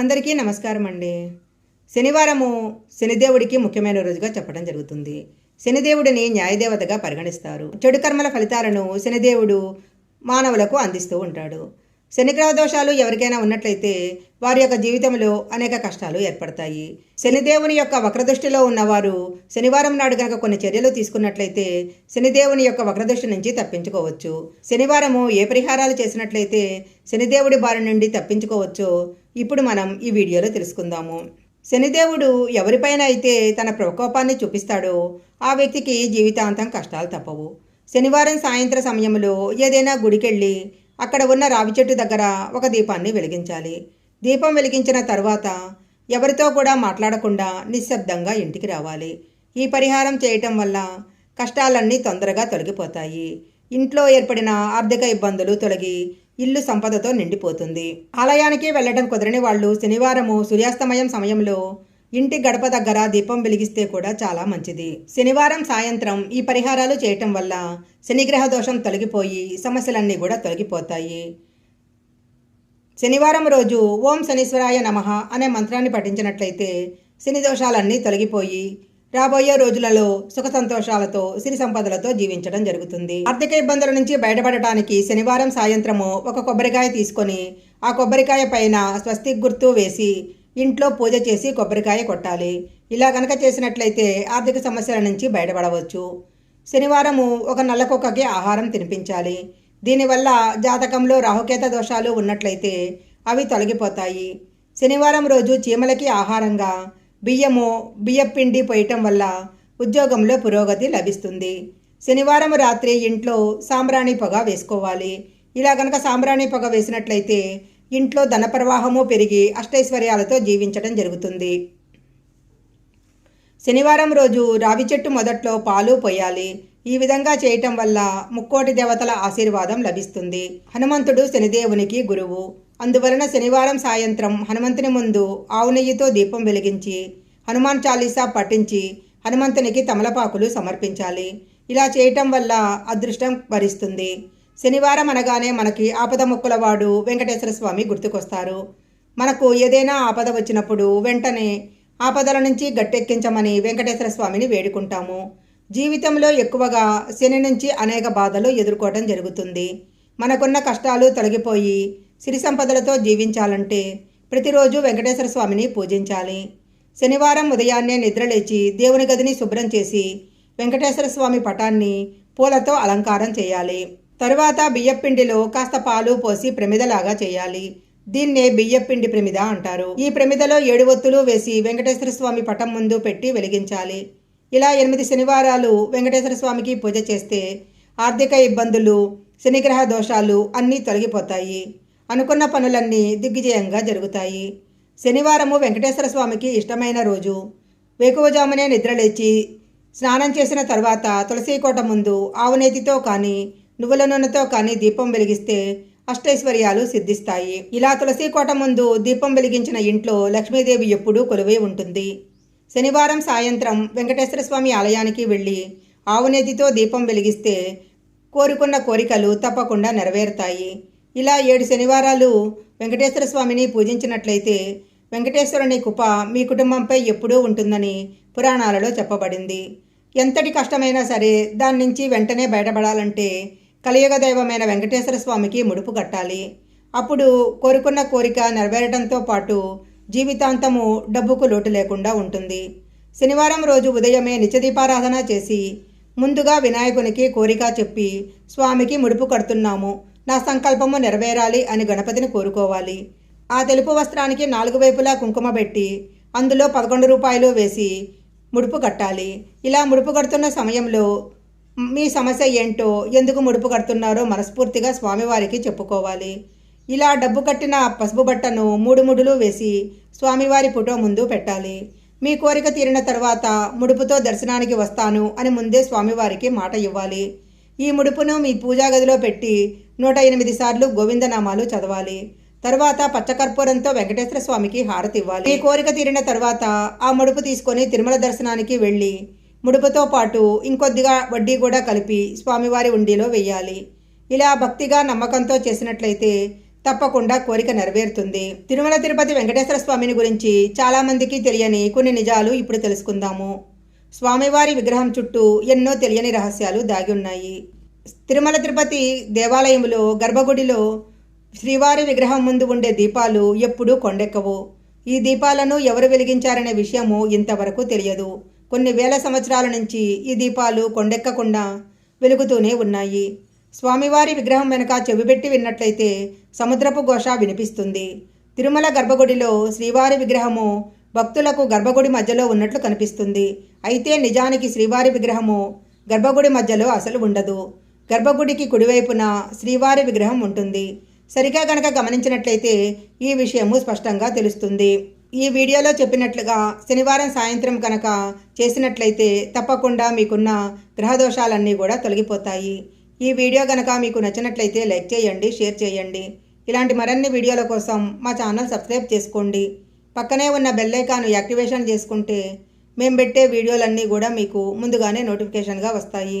అందరికీ నమస్కారం అండి శనివారము శనిదేవుడికి ముఖ్యమైన రోజుగా చెప్పడం జరుగుతుంది. శనిదేవుడిని న్యాయదేవతగా పరిగణిస్తారు. చెడు కర్మల ఫలితాలను శనిదేవుడు మానవులకు అందిస్తూ ఉంటాడు. శనిగ్రహ దోషాలు ఎవరికైనా ఉన్నట్లయితే వారి యొక్క జీవితంలో అనేక కష్టాలు ఏర్పడతాయి. శనిదేవుని యొక్క వక్రదృష్టిలో ఉన్నవారు శనివారం నాడు కనుక కొన్ని చర్యలు తీసుకున్నట్లయితే శనిదేవుని యొక్క వక్రదృష్టి నుంచి తప్పించుకోవచ్చు. శనివారము ఏ పరిహారాలు చేసినట్లయితే శనిదేవుడి బారి నుండి తప్పించుకోవచ్చో ఇప్పుడు మనం ఈ వీడియోలో తెలుసుకుందాము. శనిదేవుడు ఎవరిపైన అయితే తన ప్రకోపాన్ని చూపిస్తాడో ఆ వ్యక్తికి జీవితాంతం కష్టాలు తప్పవు. శనివారం సాయంత్ర సమయంలో ఏదైనా గుడికెళ్ళి అక్కడ ఉన్న రావి చెట్టు దగ్గర ఒక దీపాన్ని వెలిగించాలి. దీపం వెలిగించిన తర్వాత ఎవరితో కూడా మాట్లాడకుండా నిశ్శబ్దంగా ఇంటికి రావాలి. ఈ పరిహారం చేయటం వల్ల కష్టాలన్నీ తొందరగా తొలగిపోతాయి. ఇంట్లో ఏర్పడిన ఆర్థిక ఇబ్బందులు తొలగి ఇల్లు సంపదతో నిండిపోతుంది. ఆలయానికి వెళ్ళడం కుదరని వాళ్ళు శనివారము సూర్యాస్తమయం సమయంలో ఇంటి గడప దగ్గర దీపం వెలిగిస్తే కూడా చాలా మంచిది. శనివారం సాయంత్రం ఈ పరిహారాలు చేయటం వల్ల శనిగ్రహ దోషం తొలగిపోయి సమస్యలన్నీ కూడా తొలగిపోతాయి. శనివారం రోజు ఓం శనీశ్వరాయ నమః అనే మంత్రాన్ని పఠించినట్లయితే శని దోషాలన్నీ తొలగిపోయి రాబోయే రోజులలో సుఖ సంతోషాలతో సిరి సంపదలతో జీవించడం జరుగుతుంది. ఆర్థిక ఇబ్బందుల నుంచి బయటపడటానికి శనివారం సాయంత్రము ఒక కొబ్బరికాయ తీసుకొని ఆ కొబ్బరికాయ పైన స్వస్తి గుర్తు వేసి ఇంట్లో పూజ చేసి కొబ్బరికాయ కొట్టాలి. ఇలా గనక చేసినట్లయితే ఆర్థిక సమస్యల నుంచి బయటపడవచ్చు. శనివారము ఒక నల్ల కుక్కకి ఆహారం తినిపించాలి. దీనివల్ల జాతకంలో రాహుకేత దోషాలు ఉన్నట్లయితే అవి తొలగిపోతాయి. శనివారం రోజు చీమలకి ఆహారంగా బియ్యము బియ్యపిండి పోయటం వల్ల ఉద్యోగంలో పురోగతి లభిస్తుంది. శనివారం రాత్రి ఇంట్లో సాంబ్రాణి పొగ వేసుకోవాలి. ఇలా గనక సాంబ్రాణి పొగ వేసినట్లయితే ఇంట్లో ధన ప్రవాహము పెరిగి అష్టైశ్వర్యాలతో జీవించడం జరుగుతుంది. శనివారం రోజు రావి చెట్టు మొదట్లో పాలు పోయాలి. ఈ విధంగా చేయటం వల్ల ముక్కోటి దేవతల ఆశీర్వాదం లభిస్తుంది. హనుమంతుడు శనిదేవునికి గురువు. అందువలన శనివారం సాయంత్రం హనుమంతుని ముందు ఆవు నెయ్యితో దీపం వెలిగించి హనుమాన్ చాలీసా పఠించి హనుమంతునికి తమలపాకులు సమర్పించాలి. ఇలా చేయటం వల్ల అదృష్టం వరిస్తుంది. శనివారం అనగానే మనకి ఆపద మొక్కులవాడు వెంకటేశ్వర స్వామి గుర్తుకొస్తారు. మనకు ఏదైనా ఆపద వచ్చినప్పుడు వెంటనే ఆపదల నుంచి గట్టెక్కించమని వెంకటేశ్వర స్వామిని వేడుకుంటాము. జీవితంలో ఎక్కువగా శని నుంచి అనేక బాధలు ఎదుర్కోవడం జరుగుతుంది. మనకున్న కష్టాలు తొలగిపోయి సిరి సంపదలతో జీవించాలంటే ప్రతిరోజు వెంకటేశ్వర స్వామిని పూజించాలి. శనివారం ఉదయాన్నే నిద్రలేచి దేవుని గదిని శుభ్రం చేసి వెంకటేశ్వర స్వామి పటాన్ని పూలతో అలంకారం చేయాలి. తరువాత బియ్యపిండిలో కాస్త పాలు పోసి ప్రమిదలాగా చేయాలి. దీన్నే బియ్యపిండి ప్రమిద అంటారు. ఈ ప్రమిదలో ఏడు ఒత్తులు వేసి వెంకటేశ్వర స్వామి పటం ముందు పెట్టి వెలిగించాలి. ఇలా ఎనిమిది శనివారాలు వెంకటేశ్వర స్వామికి పూజ చేస్తే ఆర్థిక ఇబ్బందులు శనిగ్రహ దోషాలు అన్నీ తొలగిపోతాయి. అనుకున్న పనులన్నీ దిగ్విజయంగా జరుగుతాయి. శనివారము వెంకటేశ్వర స్వామికి ఇష్టమైన రోజు. వేకువజామునే నిద్రలేచి స్నానం చేసిన తర్వాత తులసీకోట ముందు ఆవునేతితో కానీ నువ్వుల నూనెతో కానీ దీపం వెలిగిస్తే అష్టైశ్వర్యాలు సిద్ధిస్తాయి. ఇలా తులసీకోట ముందు దీపం వెలిగించిన ఇంట్లో లక్ష్మీదేవి ఎప్పుడూ కొలువై ఉంటుంది. శనివారం సాయంత్రం వెంకటేశ్వర స్వామి ఆలయానికి వెళ్ళి ఆవునేతితో దీపం వెలిగిస్తే కోరుకున్న కోరికలు తప్పకుండా నెరవేరుతాయి. ఇలా ఏడు శనివారాలు వెంకటేశ్వర స్వామిని పూజించినట్లయితే వెంకటేశ్వరుని కృప మీ కుటుంబంపై ఎప్పుడూ ఉంటుందని పురాణాలలో చెప్పబడింది. ఎంతటి కష్టమైనా సరే దాని నుంచి వెంటనే బయటపడాలంటే కలియుగ దైవమైన వెంకటేశ్వర స్వామికి ముడుపు కట్టాలి. అప్పుడు కోరుకున్న కోరిక నెరవేరడంతో పాటు జీవితాంతము డబ్బుకు లోటు లేకుండా ఉంటుంది. శనివారం రోజు ఉదయమే నిత్యదీపారాధన చేసి ముందుగా వినాయకునికి కోరిక చెప్పి స్వామికి ముడుపు కడుతున్నాము. నా సంకల్పము నెరవేరాలి అని గణపతిని కోరుకోవాలి. ఆ తెలుపు వస్త్రానికి నాలుగు వైపులా కుంకుమ పెట్టి అందులో పదకొండు రూపాయలు వేసి ముడుపు కట్టాలి. ఇలా ముడుపు కడుతున్న సమయంలో మీ సమస్య ఏంటో ఎందుకు ముడుపు కడుతున్నారో మనస్ఫూర్తిగా స్వామివారికి చెప్పుకోవాలి. ఇలా డబ్బు కట్టిన పసుపు బట్టను మూడు ముడులు వేసి స్వామివారి ఫోటో ముందు పెట్టాలి. మీ కోరిక తీరిన తర్వాత ముడుపుతో దర్శనానికి వస్తాను అని ముందే స్వామివారికి మాట ఇవ్వాలి. ఈ ముడుపును మీ పూజా గదిలో పెట్టి నూట ఎనిమిది సార్లు గోవిందనామాలు చదవాలి. తర్వాత పచ్చకర్పూరంతో వెంకటేశ్వర స్వామికి హారతి ఇవ్వాలి ఈ కోరిక తీరిన తర్వాత ఆ ముడుపు తీసుకొని తిరుమల దర్శనానికి వెళ్ళి ముడుపుతో పాటు ఇంకొద్దిగా వడ్డీ కూడా కలిపి స్వామివారి ఉండిలో వెయ్యాలి. ఇలా భక్తిగా నమ్మకంతో చేసినట్లయితే తప్పకుండా కోరిక నెరవేరుతుంది. తిరుమల తిరుపతి వెంకటేశ్వర స్వామిని గురించి చాలామందికి తెలియని కొన్ని నిజాలు ఇప్పుడు తెలుసుకుందాము. స్వామివారి విగ్రహం చుట్టూ ఎన్నో తెలియని రహస్యాలు దాగి ఉన్నాయి. తిరుమల తిరుపతి దేవాలయంలో గర్భగుడిలో శ్రీవారి విగ్రహం ముందు ఉండే దీపాలు ఎప్పుడూ కొండెక్కవు. ఈ దీపాలను ఎవరు వెలిగించారనే విషయము ఇంతవరకు తెలియదు. కొన్ని వేల సంవత్సరాల నుంచి ఈ దీపాలు కొండెక్కకుండా వెలుగుతూనే ఉన్నాయి. స్వామివారి విగ్రహం వెనుక చెవిపెట్టి విన్నట్లయితే సముద్రపు ఘోష వినిపిస్తుంది. తిరుమల గర్భగుడిలో శ్రీవారి విగ్రహము భక్తులకు గర్భగుడి మధ్యలో ఉన్నట్లు కనిపిస్తుంది. అయితే నిజానికి శ్రీవారి విగ్రహము గర్భగుడి మధ్యలో అసలు ఉండదు. గర్భగుడికి కుడివైపున శ్రీవారి విగ్రహం ఉంటుంది. సరిగా గనక గమనించినట్లయితే ఈ విషయము స్పష్టంగా తెలుస్తుంది. ఈ వీడియోలో చెప్పినట్లుగా శనివారం సాయంత్రం కనుక చేసినట్లయితే తప్పకుండా మీకున్న గ్రహదోషాలన్నీ కూడా తొలగిపోతాయి. ఈ వీడియో కనుక మీకు నచ్చినట్లయితే లైక్ చేయండి షేర్ చేయండి. ఇలాంటి మరిన్ని వీడియోల కోసం మా ఛానల్ సబ్స్క్రైబ్ చేసుకోండి. పక్కనే ఉన్న బెల్లైకాను యాక్టివేషన్ చేసుకుంటే మేము పెట్టే వీడియోలన్నీ కూడా మీకు ముందుగానే నోటిఫికేషన్గా వస్తాయి.